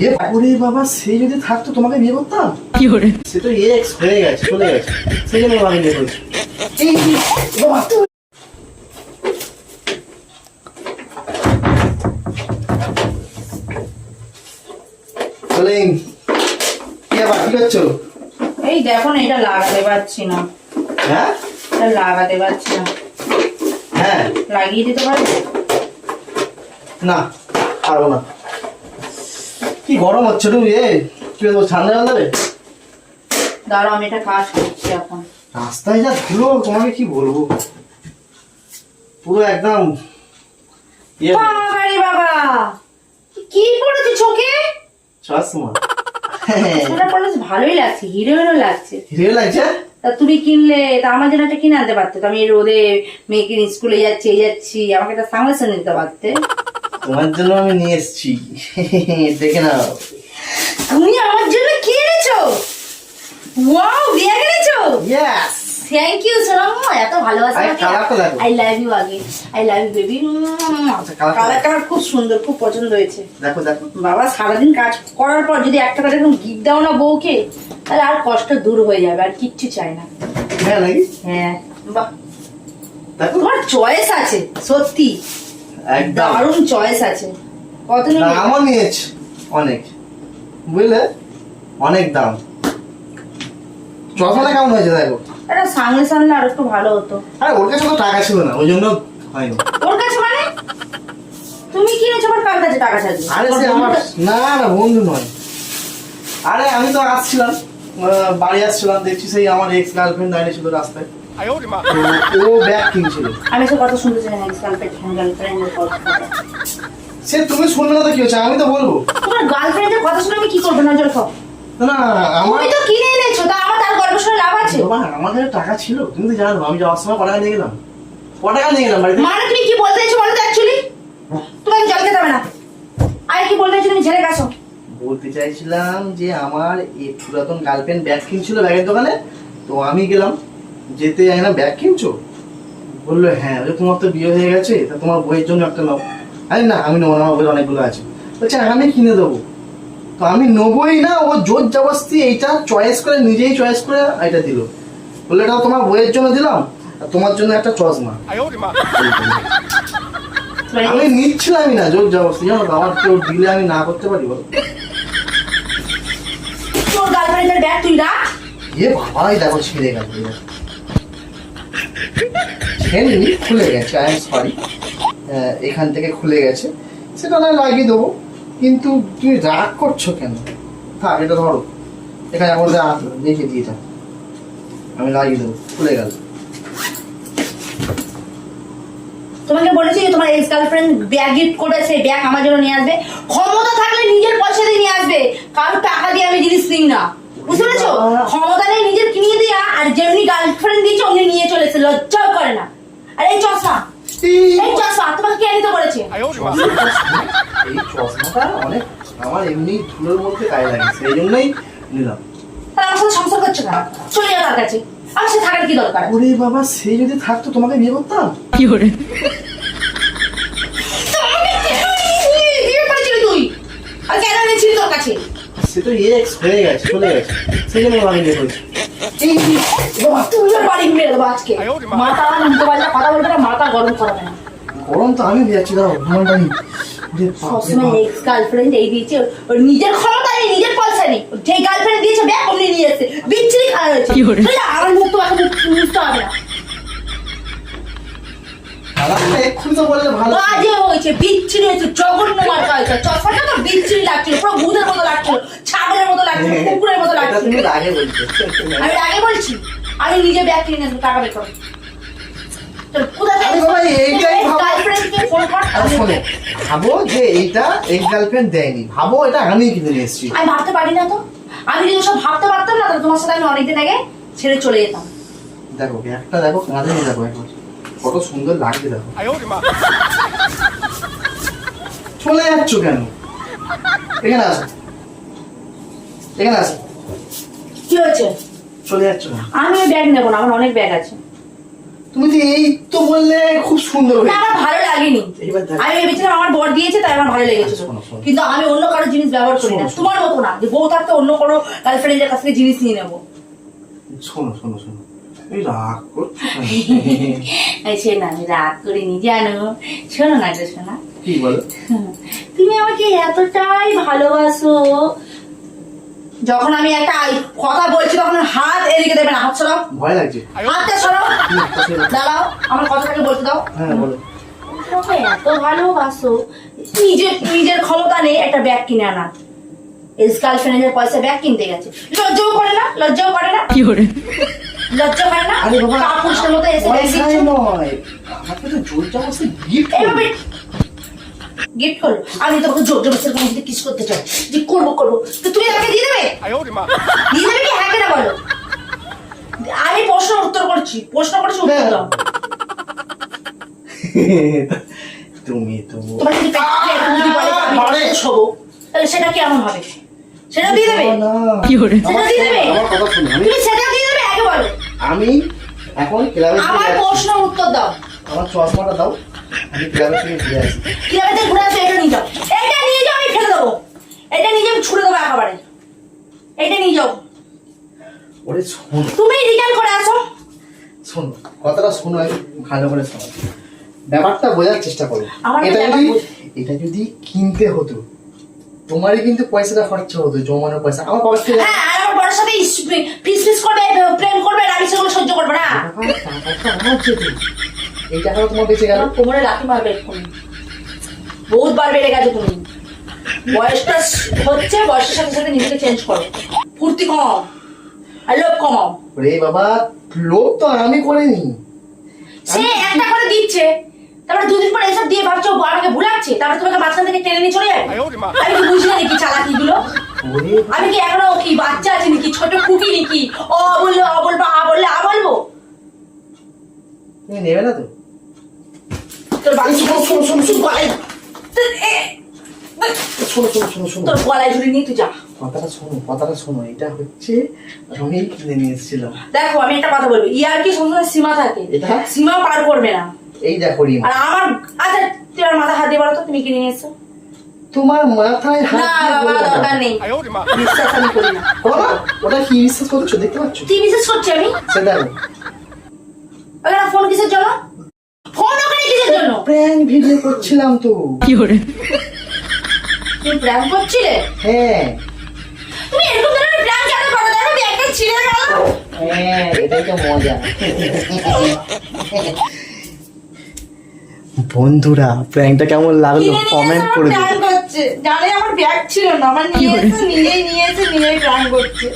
এ ওরে বাবা সে যদি থাকতো তোমাকে বিয়ে করতাম? সে তো এক্স হয়ে গেছে চলে গেছে। সেই জন্য তোমাকে বিয়ে করেছি। বাবা। কি আবার কি করছ? এই দেখো না এটা লাগাতে পারছি না। হ্যাঁ? এটা লাগাতে পারছি না। হ্যাঁ। লাগিয়ে দিতে পারবে? না পারব না। কি গরম হচ্ছে তুমি এ? কি বলব ঠান্ডা জল দেবে? দাঁড়াও আমি এটা কাজ করছি এখন। রাস্তায় যা ধুলো তোমাকে কি বলব? পুরো একদম ইয়ে বাবা রে বাবা! কি পড়েছে চোখে? চশমা। চশমাটা পড়লে ভালোই লাগছে হিরো হিরো লাগছে। হিরো লাগছে? তা তুমি কিনলে তা আমার জন্য একটা কিনে আনতে পারতে। তো আমি রোদে মেয়েকে স্কুলে যাচ্ছি এই যাচ্ছি আমাকে একটা সামলাসন নিতে পারতে। তোমার জন্য আমি নিয়ে এসেছি। দেখে নাও। তুমি আমার জন্য কি এনেছো? ওয়াও এনেছো ইয়েস থ্যাংক ইউ সোনামা এত ভালোবাসা। আই লাভ ইউ আগে। আই লাভ ইউ বেবি কালারটা খুব সুন্দর খুব পছন্দ হয়েছে। দেখো দেখো। বাবা সারাদিন কাজ করার পর যদি একটা করে এরকম গিফট দাও না বউকে তাহলে আর কষ্ট দূর হয়ে যাবে আর কিচ্ছু চাই না। হ্যাঁ নাকি? হ্যাঁ। বাহ। দেখো। তোমার চয়েস আছে সত্যি। একদম। দারুণ চয়েস আছে। কত দামও নিয়েছে অনেক। বুঝলে? অনেক দাম। চশমাটা কেমন হয়েছে দেখো? একটা সামনে সামনে আর একটু ভালো হতো। আরে ওর কাছে তো টাকা ছিল না ওই জন্য হয়নি। ওর কাছে মানে? তুমি কিনেছো আবার কার কাছে টাকা চাইছো? আরে সে আমার না না বন্ধু নয়। আরে আমি তো আসছিলাম বাড়ি আসছিলাম দেখছি সেই আমার এক্স গার্লফ্রেন্ড দাঁড়িয়ে ছিল রাস্তায়। ও ব্যাগ কিনছিল। আমি সে কথা শুনতে চাই না গার্লফ্রেন্ড গার্লফ্রেন্ডের কথা। সে তুমি শুনলে না তো কি হচ্ছে? আমি তো বলব। তোমার গার্লফ্রেন্ডের কথা শুনে আমি কি করব? নজর খাও। না আমার তুমি তো কিনে এনেছো তা আমার তার গল্প শুনে লাভ আছে। বাবা আমার কাছে টাকা ছিল তুমি তো জানো আমি যাওয়ার সময় ক টাকা নিয়ে গেলাম? ক টাকা নিয়ে গেলাম বাড়িতে? মানে তুমি কি বলতে চাইছো বলো তো অ্যাকচুয়ালি তোমাকে জল খেতে হবে না। আরে কি বলতে চাইছো তুমি ঝেড়ে গেছো বলতে চাইছিলাম যে আমার এই পুরাতন গার্লফ্রেন্ড ব্যাগ কিনছিল ব্যাগের দোকানে তো আমি গেলাম। যেতে যাই না ব্যাগ কিনছো? বলল হ্যাঁ তোমার তো বিয়ে হয়ে গেছে তা তোমার বইয়ের জন্য একটা নাও। আরে না আমি নেব না আমার বইয়ের অনেকগুলো আছে। বলছে আমি কিনে দেবো। তো আমি নেবোই না ও জোর জবস্তি এইটা চয়েস করে নিজেই চয়েস করে এটা দিল। বলল এটা তোমার বইয়ের জন্য দিলাম আর তোমার জন্য একটা চশমা। আমি নিচ্ছিলামই না জোর জবস্তি জানো তো, আমার কেউ দিলে আমি না করতে পারি বলো। তোর গার্লফ্রেন্ডের ব্যাগ তুই রাখ। এ বাবাই দেখো ছিঁড়ে গেল। ছেড়েনি খুলে গেছে আই এম সরি এখান থেকে খুলে গেছে। সেটা না লাগিয়ে দেবো। কিন্তু তুমি রাগ করছ কেন? থাক এটা ধরো। এখানে এখন রেখে দিয়ে যাও। আমি লাগিয়ে দেবো খুলে গেল। তোমাকে বলেছি যে তোমার এক্স গার্লফ্রেন্ড ব্যাগ গিফট করেছে ব্যাগ আমার জন্য নিয়ে আসবে। ক্ষমতা থাকলে নিজের পয়সা দিয়ে নিয়ে আসবে। কারোর টাকা দিয়ে আমি জিনিস নিই না। বুঝতে পেরেছ? ক্ষমতা নেই নিজের কিনিয়ে দিয়া আর যেমনি গার্লফ্রেন্ড দিয়েছে অমনি নিয়ে চলেছে লজ্জাও করে না। আর এই চশমা। এই চশমা তোমাকে কে নিতে বলেছে? এই চশমাটা অনেক আমার এমনি ধুলোর মধ্যে গায়ে লাগে সেই জন্যই নিলাম। তাহলে আমার সাথে সংসার করছ না চলে যাও তার কাছে। আমার সাথে থাকার কি দরকার? ওরে বাবা সে যদি থাকতো তোমাকে বিয়ে করতাম? বিয়ে করেছিলি তুই? আর কেন এনেছিলি তোর কাছে? সে তো এক্স হয়ে গেছে চলে গেছে। সেই জন্য আমি বিয়ে করেছি। তুমি বাড়ি মেরে দেবো আজকে? মাথা উল্টো পাল্টা কথা বলবে না মাথা গরম করাবে না। গরম তো আমি যাচ্ছি দাও ঘুমানটা নি ওরে বাপ রে সবসময় এক্স গার্লফ্রেন্ড এই দিয়েছে ওর নিজের ক্ষমতা নেই নিজের পয়সা নেই। যে গার্লফ্রেন্ড দিয়েছে ব্যাগ অমনি নিয়ে এসেছে। বিচ্ছিরি খাওয়া হয়েছে। আমার মুখ তো এখন মুছতে হবে না। খারাপটা এক্ষুনি তো বললে ভালো বাজে হয়েছে বিচ্ছিরি হয়েছে জঘন্য মার্কা হয়েছে চশমাটা তো বিচ্ছিরি লাগছিল পুরো ভূতের মতো লাগছিল। ছাগলের মতো কুকুরের মতো হ্যাঁ, তুমি আগে বলছো আমি আগে বলছি আমি নিজে ব্যাগ কিনে নেব টাকা বের করো। চল, কোথা থেকে- আরে বাবা, এইটাই ভাবো। গার্লফ্রেন্ডকে ফোন কর আরে শোনো ভাবো যে এইটা এক্স গার্লফ্রেন্ড দেয়নি। ভাবো এটা আমি কিনে নিয়ে এসেছি। আমি ভাবতে পারি না তো। আমি যদি সব ভাবতে পারতাম না তাহলে তোমার সাথে আমি অনেকদিন আগে ছেড়ে চলে যেতাম। দেখো দেখো কাঁধে নিয়ে দেখো একবার। কত সুন্দর লাগছে দেখো। চলে যাচ্ছ কেন? এখানে আসো। এখানে আসো কি হয়েছে চলে যাচ্ছ আমি ব্যাগ নেব না আমার অনেক ব্যাগ আছে। তুমি তো এই তো বললে খুব সুন্দর না আমার ভালো লাগেনি। আমি ভেবেছিলাম আমার বর দিয়েছে তাই আমার ভালো লেগেছে। শোনো, শোনো। কিন্তু আমি অন্য কারও জিনিস ব্যবহার করি না। তোমার মতো না যে বউ থাকতে অন্য কোনো গার্লফ্রেন্ডের কাছ থেকে জিনিস নিয়ে নেব। শোনো শোনো শোনো। রাগ করছ না আমি রাগ করিনি জানো। শোনো না গো শোনা। কি বলো? তুমি আমাকে এতটাই ভালোবাসো। যখন আমি একটা কথা বলছি তখন হাত এদিকে দেবে না হাত সরাও। ভয় লাগছে। হাতটা সরাও। দাঁড়াও আমার কথাটাকে বলতে দাও। হ্যাঁ বলো। এত ভালোবাসো। নিজের নিজের ক্ষমতা নেই একটা ব্যাগ কিনে আনা এস গার্লফ্রেন্ডের পয়সা ব্যাগ কিনতে গেছে। লজ্জাও করে না লজ্জাও করে না। লজ্জা করে না? আরে কাপুরুষের মতো এসে ব্যাগ পয়সায় নয়। আমাকে তো জোর জবরদস্তি গিফট এভাবে গিফট করল আমি তোমাকে জোর জোর সেরকম যদি কিস করতে চাই। যে করব করব। তো তুমি আমাকে দিয়ে দেবে? দিয়ে দেবে কি? হ্যাঁ কেনা বলো? আমি প্রশ্ন উত্তর করছি। প্রশ্ন করছি উত্তর হ্যাঁ। দাও। তুমি তো তোমার যদি বাবারে। শোবো তাহলে সেটা কেমন হবে? সেটা দিয়ে দেবে? না। সেটা দিয়ে দেবে? আমার কথা শুনো আমি তুমি সেটা দিয়ে দেবে? আগে বলো। আমি এখন ক্লাবে আমার প্রশ্ন উত্তর দাও। আমার চশমাটা দাও। ব্যাপারটা বোঝার চেষ্টা করো এটা যদি এটা যদি কিনতে হতো তোমারই কিন্তু পয়সাটা খরচা হতো জমানো পয়সা আমার পকেট থেকে প্রেম করবে সহ্য করবে না এই তোমার বেঁচে গেল? কোমরে লাথি মারবে এক্ষুনি। বহুত বার বেড়ে গেছে তুমি। বয়সটা হচ্ছে বয়সের সাথে সাথে নিজেকে চেঞ্জ করো। ফুর্তি কমাও। আর লোভ কমাও। রে বাবা লোভ তো আমি করিনি। সে একটা করে দিচ্ছে। তারপরে দুদিন পরে এসব দিয়ে ভাবছ ও আমাকে ভুলাচ্ছে। তারপরে তোমাকে মাঝখান থেকে টেনে নিয়ে চলে যাবে? আমি কি বুঝি না নাকি চালাকি গুলো আমি কি এখনও কি বাচ্চা আছে নাকি ছোট কুকি নাকি? অ বললে অ বলব আ বললে আ বলব? তুমি নেবে না তো? বাড়ি শোনো শোনো শোনো শোনো গলায় শোনো শোনো শোনো শোনো। তোর গলায় ঝুড়ি নিয়ে তুই যা। কথাটা শোনো কথাটা শোনো এটা হচ্ছে আমি কিনে নিয়ে দেখো আমি একটা কথা বলব ইয়ার কি সবসময় সীমা থাকে? এটা? সীমা পার করবে না। এই দেখো রিমা। আর আমার আচ্ছা তুই মাথা হাত দিয়ে বলো তো তুমি কিনে নিয়ে এসছো তোমার মাথায় হাত না বাবা দরকার। নেই। বিশ্বাস আমি করি না। করো ওটা কি বিশ্বাস করছ? দেখতে পাচ্ছ? কি বিশ্বাস করছি আমি? সে দেখো ওখানে ফোন কিসের জন্য? ফোন কিসের জন্য প্র্যাঙ্ক ভিডিও করছিলাম তো। তুমি প্র্যাঙ্ক করছিলে হ্যাঁ। তুমি এরকম ধরনের প্র্যাঙ্ক কেন করো? দেখো একটা ছিঁড়ে গেল হ্যাঁ এটাই তো মজা। বন্ধুরা প্র্যাঙ্কটা কেমন লাগল? কমেন্ট করে আমার দিও। জানে আমার ব্যাগ ছিল না আমার নিয়ে এসে নিজেই নিয়ে এসে নিজেই প্র্যাঙ্ক করছে।